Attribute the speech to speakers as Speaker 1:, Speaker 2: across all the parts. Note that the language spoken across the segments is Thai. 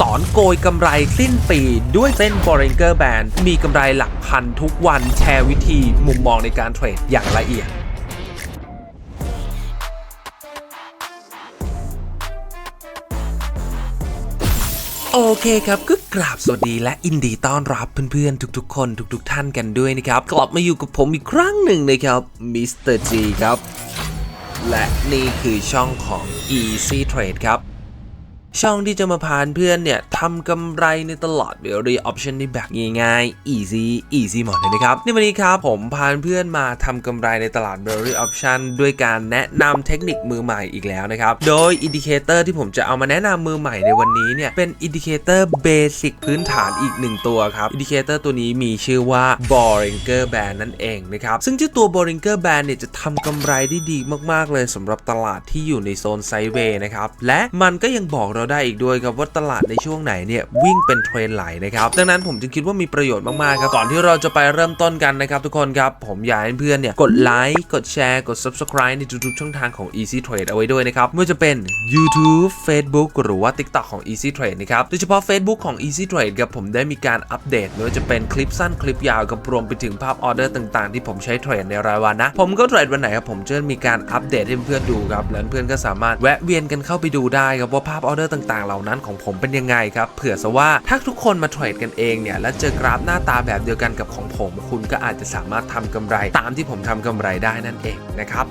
Speaker 1: สอนโกยกำไรสิ้นปีด้วยเส้น Bollinger Band มีกำไรหลักพันทุกวันแชร์วิธีมุมมองในการเทรดอย่างละเอียดโอเคครับก็กราบสวัสดีและอินดีต้อนรับเพื่อนๆทุกๆ คนทุกๆท่านกันด้วยนะครับ กลับมาอยู่กับผมอีกครั้งหนึ่งนะครับมิสเตอร์จีครับ และนี่คือช่องของ Easy Trade ครับ ช่องที่จะมาพานเพื่อนเนี่ยทำกำไรในตลอดเวรีออปชันในแบบง่ายๆ easy easy หมดเลยนะครับในวันนี้ครับผมพานเพื่อนมาทำกำไรในตลาดเวรีออปชันด้วยการแนะนำเทคนิคมือใหม่อีกแล้วนะครับ โดยอินดิเคเตอร์ที่ผมจะเอามาแนะนำมือใหม่ในวันนี้เนี่ยเป็นอินดิเคเตอร์เบสิกพื้นฐานอีกหนึ่งตัวครับอินดิเคเตอร์ตัวนี้มีชื่อว่า Bollinger Band นั่นเองนะครับซึ่งเจ้าตัว Bollinger Band เนี่ยจะทำกำไรได้ดีมากๆเลยสำหรับตลาดที่อยู่ในโซนไซเวย์นะครับและมันก็ยังบอกเราได้อีกด้วยครับว่าตลาดในช่วงไหนเนี่ยวิ่งเป็นเทรนไหลนะครับดังนั้นผมจึงคิดว่ามีประโยชน์มากๆครับก่อนที่เราจะไปเริ่มต้นกันนะครับทุกคนครับผมอยากให้เพื่อนเนี่ยกดไลค์กดแชร์กด subscribe ในทุกๆช่องทางของ Easy Trade เอาไว้ด้วยนะครับไม่ว่าจะเป็น YouTube Facebook หรือว่า TikTok ของ Easy Trade นะครับโดยเฉพาะ Facebook ของ Easy Trade ครับผมได้มีการอัปเดตไม่ว่าจะเป็นคลิปสั้นคลิปยาวกับรวมไปถึงภาพออเดอร์ต่างๆ ที่ผมใช้เทรดในรายวันนะ ผมก็เทรดวันไหนครับผมจะมีการอัปเดตให้เพื่อนดูครับแล้วเพื่อนก็สามารถแวะเวียนกันเข้าไปดูได้ครับว่าภาพออเดอร์ต่างๆ เหล่านั้นของผมเป็นยังไงครับ เผื่อซะว่าถ้าทุกคนมาเทรดกันเองเนี่ย แล้วเจอกราฟหน้าตาแบบเดียวกันกับของผม คุณก็อาจจะสามารถทำกำไรตามที่ผมทำกำไรได้นั่นเองนะครับ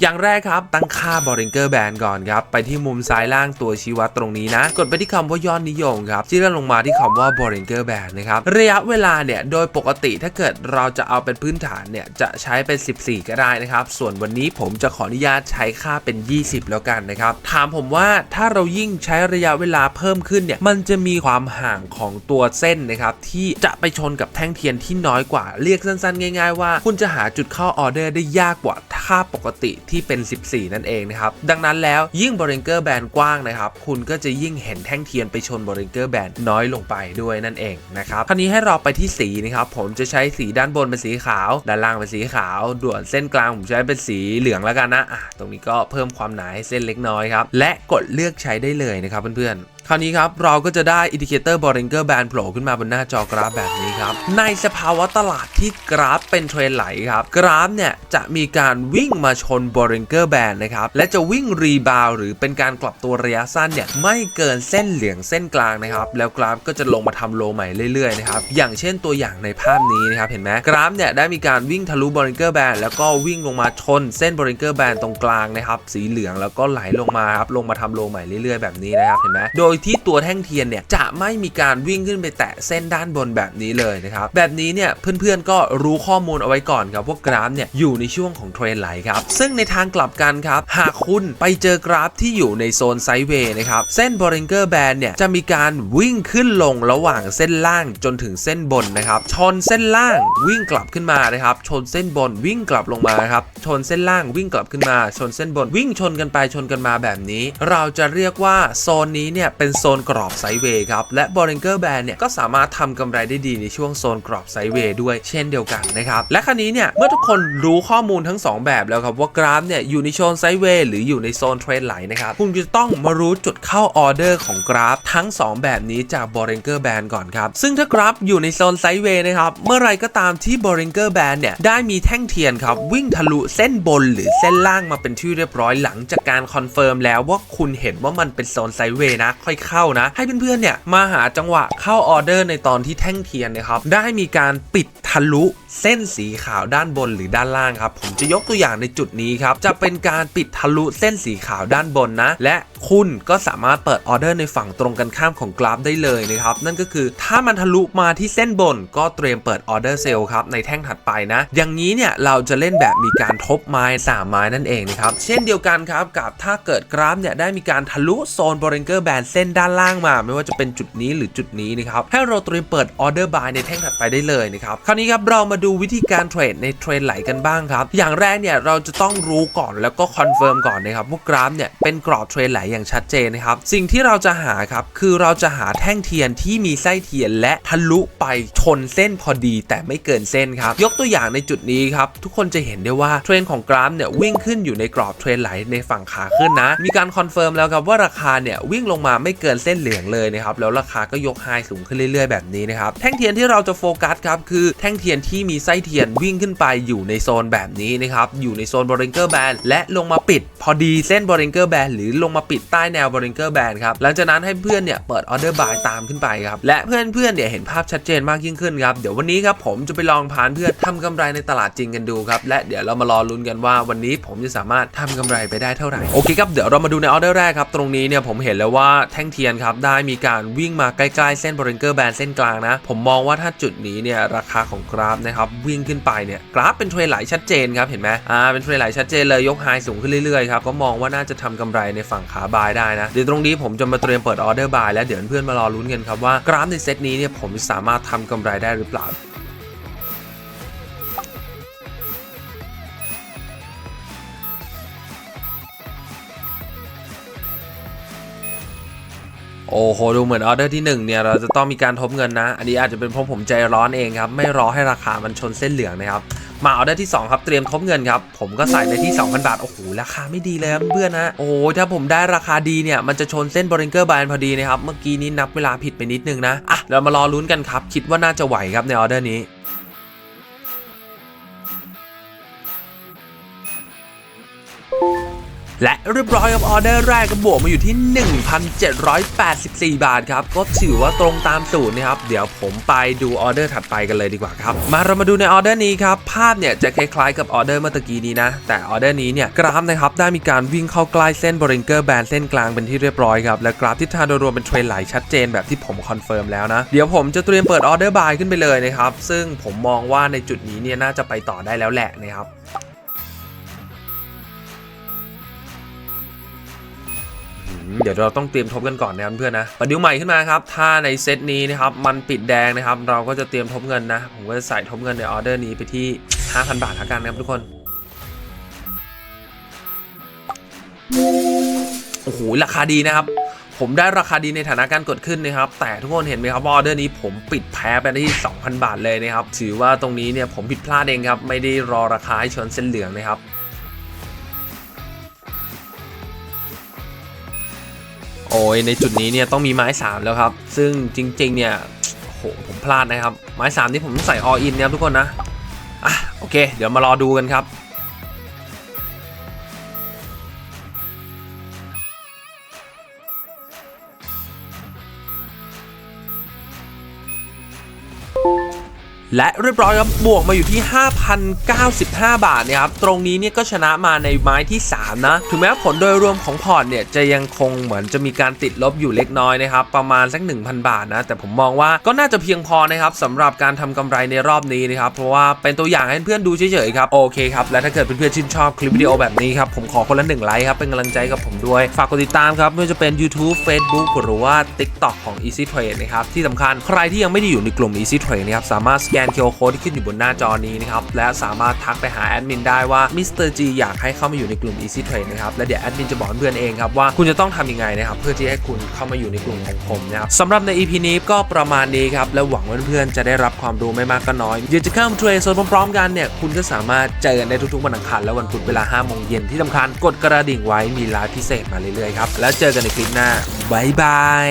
Speaker 1: อย่างแรกครับ ตั้งค่า Bollinger Band ก่อนครับ ไปที่มุมซ้ายล่างตัวชี้วัดตรงนี้นะ กดไปที่คำว่ายอดนิยมครับที่เลื่อนลงมาที่คำว่า Bollinger Band นะครับระยะเวลาเนี่ย โดยปกติถ้าเกิดเราจะเอาเป็นพื้นฐานเนี่ย จะใช้เป็น 14 ก็ได้นะครับ ส่วนวันนี้ผมจะขออนุญาตใช้ค่าเป็น 20 แล้วกันนะครับ ถามผมว่าถ้าเรายิ่งใช้ระยะเวลาเพิ่มขึ้นเนี่ยมันจะมีความห่างของตัวเส้นนะครับที่จะไปชนกับแท่งเทียนที่น้อยกว่าเรียกสั้นๆ ง่าย ๆ ว่า คุณจะหาจุดเข้าออเดอร์ได้ยากกว่า ค่าปกติที่เป็น 14 นั่นเองนะครับ ดังนั้นแล้วยิ่ง Bollinger Band กว้างนะครับ คุณก็จะยิ่งเห็นแท่งเทียนไปชน Bollinger Band น้อยลงไปด้วยนั่นเองนะครับ คราวนี้ให้เราไปที่สีนะครับ ผมจะใช้สีด้านบนเป็นสีขาว ด้านล่างเป็นสีขาว ด่วนเส้นกลางผมใช้เป็นสีเหลืองแล้วกันนะอะตรงนี้ก็เพิ่มความหนาให้เส้นเล็กน้อยครับ และกดเลือกใช้ได้เลยนะครับเพื่อนๆ คราวนี้ครับเราก็จะได้อินดิเคเตอร์ Bollinger Band โผล่ขึ้นมาบนหน้าจอกราฟแบบนี้ครับ ในสภาวะตลาดที่กราฟเป็นเทรนไหลครับ กราฟเนี่ยจะมีการวิ่งมาชน Bollinger Band นะครับ และจะวิ่งรีบาวหรือเป็นการกลับตัวระยะสั้นเนี่ยไม่เกินเส้นเหลืองเส้นกลางนะครับ แล้วกราฟก็จะลงมาทำโลใหม่เรื่อยๆนะครับ อย่างเช่นตัวอย่างในภาพนี้นะครับ เห็นไหมกราฟเนี่ยได้มีการวิ่งทะลุ Bollinger Band แล้วก็วิ่งลงมาชนเส้น Bollinger Band ตรงกลางนะครับ สีเหลืองแล้วก็ไหลลงมาครับ ลงมาทำโลใหม่เรื่อยๆแบบนี้นะครับ เห็นไหมโดยที่ตัวแท่งเทียนเนี่ยจะไม่มีการวิ่งขึ้นไปแตะเส้นด้านบนแบบนี้เลยนะครับแบบนี้เนี่ยเพื่อนๆก็รู้ข้อมูลเอาไว้ก่อนครับว่ากราฟเนี่ยอยู่ในช่วงของเทรนไหลครับซึ่งในทางกลับกันครับหากคุณไปเจอกราฟที่อยู่ในโซนไซด์เวย์นะครับเส้น Bollinger Band เนี่ยจะมีการวิ่งขึ้นลงระหว่างเส้นล่างจนถึงเส้นบนนะครับชนเส้นล่างวิ่งกลับขึ้นมานะครับชนเส้นบนวิ่งกลับลงมาครับชนเส้นล่างวิ่งกลับขึ้นมา ชนเส้นบนวิ่งชนกันไปชนกันมาแบบนี้ เราจะเรียกว่าโซนนี้เนี่ยเป็น็นโซนกรอบไซด์เวย์ครับ และ Bollinger Band เนี่ยก็สามารถทำกำไรได้ดีในช่วงโซนกรอบไซด์เวย์ด้วยเช่นเดียวกันนะครับ และคราวนี้เนี่ยเมื่อทุกคนรู้ข้อมูลทั้ง 2 แบบแล้วครับว่ากราฟเนี่ยอยู่ในโซนไซด์เวย์หรืออยู่ในโซนเทรนไหลนะครับคุณจะต้องมารู้จุดเข้าออเดอร์ของกราฟทั้ง 2 แบบนี้จาก Bollinger Band ก่อนครับซึ่งถ้ากราฟอยู่ในโซนไซด์เวย์นะครับเมื่อไรก็ตามที่ Bollinger Band เนี่ยได้มีแท่งเทียนครับวิ่งทะลุเส้นบนหรือเส้นล่างมาเป็นที่เรียบร้อยหลังจากการคอนเฟิร์มแล้วว่าคุณเห็นว่ามันเป็นโซนไซด์เวย์นะค่อยเข้านะ ให้เพื่อนๆเนี่ยมาหาจังหวะเข้าออเดอร์ในตอนที่แท่งเทียนนะครับได้มีการปิดทะลุเส้นสีขาวด้านบนหรือด้านล่างครับผมจะยกตัวอย่างในจุดนี้ครับจะเป็นการปิดทะลุเส้นสีขาวด้านบนนะ และคุณก็สามารถเปิดออเดอร์ในฝั่งตรงกันข้ามของกราฟได้เลยนะครับ นั่นก็คือถ้ามันทะลุมาที่เส้นบนก็เตรียมเปิดออเดอร์เซลล์ครับในแท่งถัดไปนะ อย่างนี้เนี่ยเราจะเล่นแบบมีการทบไม้สามไม้นั่นเองนะครับ เช่นเดียวกันครับกับถ้าเกิดกราฟเนี่ยได้มีการทะลุโซน Bollinger Band เส้นด้านล่างมา ไม่ว่าจะเป็นจุดนี้หรือจุดนี้นะครับให้เราเตรียมเปิดออเดอร์บายในแท่งถัดไปได้เลยนะครับคราวนี้ครับเรามาดูวิธีการเทรดในเทรนไหลกันบ้างครับอย่างแรกเนี่ยเราจะต้องรู้ก่อนแล้วก็คอนเฟิร์มก่อนนะครับว่ากราฟเนี่ยเป็นกรอบเทรนไหลอย่างชัดเจนนะครับ สิ่งที่เราจะหาครับ คือเราจะหาแท่งเทียนที่มีไส้เทียนและทะลุไปชนเส้นพอดี แต่ไม่เกินเส้นครับ ยกตัวอย่างในจุดนี้ครับ ทุกคนจะเห็นได้ว่าเทรนของกราฟเนี่ยวิ่งขึ้นอยู่ในกรอบเทรนไหลในฝั่งขาขึ้นนะ มีการคอนเฟิร์มแล้วครับว่าราคาเนี่ยวิ่งลงมาไม่เกินเส้นเหลืองเลยนะครับ แล้วราคาก็ยกไฮสูงขึ้นเรื่อย ๆ แบบนี้นะครับ แท่งเทียนที่เราจะโฟกัสครับคือแท่งเทียนที่มีไส้เทียนวิ่งขึ้นไปอยู่ในโซนแบบนี้นะครับ อยู่ในโซนบริงเกอร์แบนและลงมาปิด พอดีเส้นบริงเกอร์แบนหรือลงมาปิดใต้แนวบริงเกอร์แบนครับหลังจากนั้นให้เพื่อนเนี่ยเปิดออเดอร์บายตามขึ้นไปครับและเพื่อนๆเนี่ยเห็นภาพชัดเจนมากยิ่งขึ้นครับเดี๋ยววันนี้ครับผมจะไปลองพานเพื่อนทำกำไรในตลาดจริงกันดูครับและเดี๋ยวเรามารอลุ้นกันว่าวันนี้ผมจะสามารถทำกำไรไปได้เท่าไหร่โอเคครับเดี๋ยวเรามาดูในออเดอร์แรกครับตรงนี้เนี่ยผมเห็นแล้วว่าแท่งเทียนครับได้มีการวิ่งมาใกล้ๆเส้นบริงเกอร์แบนเส้นกลางนะผมมองว่าถ้าจุดนี้เนี่ยราคาของกราฟนะครับวิ่งขึ้นไปเนี่ยกราฟเป็นเทรนไหลชัดเจนครับเห็นไหมอ่าเป็นเทรนไหลชัดเจนเลยยกไฮสูงขึ้นเรื่อยๆครับก็มองว่าน่าจะทำกำไรในฝั่งขาบายได้นะ เดี๋ยวตรงนี้ผมจะมาเตรียมเปิดออเดอร์บายแล้วเดี๋ยวเพื่อนมารอลุ้นกันครับว่ากราฟในเซตนี้เนี่ยผมจะสามารถทำกำไรได้หรือเปล่าโอ้โหดูเหมือนออเดอร์ที่1เนี่ยเราจะต้องมีการทบเงินนะ อันนี้อาจจะเป็นเพราะผมใจร้อนเองครับ ไม่รอให้ราคามันชนเส้นเหลืองนะครับ มาออเดอร์ที่ 2 ครับเตรียมทบเงินครับ ผมก็ใส่ไปที่ 2,000 บาท โอ้โห ราคาไม่ดีเลยเพื่อนนะโอ้ถ้าผมได้ราคาดีเนี่ย มันจะชนเส้นบริงเกอร์บานพอดีนะครับ เมื่อกี้นี้นับเวลาผิดไปนิดนึงนะ อะ เรามารอลุ้นกันครับ คิดว่าน่าจะไหวครับในออเดอร์นี้ และเรียบร้อยกับออเดอร์แรกก็บวกมาอยู่ที่ 1,784 บาทครับ ก็ถือว่าตรงตามสูตรนะครับ เดี๋ยวผมไปดูออเดอร์ถัดไปกันเลยดีกว่าครับ มาเรามาดูในออเดอร์นี้ครับ ภาพเนี่ยจะคล้ายๆกับออเดอร์เมื่อตะกี้นี้นะ แต่ออเดอร์นี้เนี่ยกราฟนะครับได้มีการวิ่งเข้าใกล้เส้นบริงเกอร์แบนเส้นกลางเป็นที่เรียบร้อยครับและกราฟทิศทางโดยรวมเป็นเทรนไหลชัดเจนแบบที่ผมคอนเฟิร์มแล้วนะเดี๋ยวผมจะเตรียมเปิดออเดอร์บายขึ้นไปเลยนะครับซึ่งผมมองว่าในจุดนี้เนี่ยน่าจะไปต่อได้แล้วแหละนะครับ เดี๋ยวเราต้องเตรียมทบกันก่อนนะครับเพื่อนนะประดิวใหม่ขึ้นมาครับ ถ้าในเซตนี้นะครับมันปิดแดงนะครับ เราก็จะเตรียมทบเงินนะ ผมก็จะใส่ทบเงินในออเดอร์นี้ไปที่ 5,000 บาทล้วกันนะครับทุกคน โอ้โห ราคาดีนะครับผมได้ราคาดีในฐานะการกดขึ้นนะครับ แต่ทุกคนเห็นไหมครับว่าออเดอร์นี้ผมปิดแพ้ไปที่ 2,000 บาทเลยนะครับ ถือว่าตรงนี้เนี่ยผมผิดพลาดเองครับ ไม่ได้รอราคาให้ชนเส้นเหลืองนะครับ โอ้ยในจุดนี้เนี่ยต้องมีไม้ 3 แล้วครับ ซึ่งจริง ๆ เนี่ยโหผมพลาดนะครับ ไม้3ที่ผมต้องใส่ออินนะครับทุกคนนะอะโอเค เดี๋ยวมารอดูกันครับ และเรียบร้อยครับบวกมาอยู่ที่ 5,095 บาทเนี่ยครับตรงนี้เนี่ยก็ชนะมาในไม้ที่ 3 นะ ถึงแม้ผลโดยรวมของพอร์ตเนี่ยจะยังคงเหมือนจะมีการติดลบอยู่เล็กน้อยนะครับประมาณสัก 1,000 บาทนะ แต่ผมมองว่าก็น่าจะเพียงพอนะครับสำหรับการทำกำไรในรอบนี้นะครับเพราะว่าเป็นตัวอย่างให้เพื่อนดูเฉยๆครับโอเคครับและถ้าเกิดเพื่อนๆชื่นชอบคลิปวิดีโอแบบนี้ครับผมขอคนละหนึ่งไลค์ครับเป็นกำลังใจกับผมด้วย ฝากกดติดตามครับไม่ว่าจะเป็น YouTube Facebook หรือว่า TikTok ของ Easy Trade นะครับที่สำคัญใครที่ยังไม่ได้อยู่ในกลุ่ม Easy Trade นะครับสามารถสแกน QR Code ที่ขึ้นอยู่บนหน้าจอนี้นะครับ และสามารถทักไปหาแอดมินได้ว่า Mr. G อร์จีอยากให้เข้ามาอยู่ในกลุ่ม Easy Trade นะครับ และเดี๋ยวแอดมินจะบอกเพื่อนเองครับว่าคุณจะต้องทำยังไงนะครับเพื่อที่ให้คุณเข้ามาอยู่ในกลุ่มของผมนะครับสำหรับใน EP นี้ก็ประมาณนี้ครับ และหวังว่าเพื่อนๆจะได้รับความรู้ไม่มากก็น้อยอยากจะเข้ามาเทรดโซนพร้อมๆกันเนี่ยคุณก็สามารถเจอกันได้ทุกๆวันอังคารและวันพุธเวลา5โมงเย็นที่สำคัญกดกระดิ่งไว้มีไลฟ์พิเศษมาเรื่อยๆครับแล้วเจอกันในคลิปหน้าบายบาย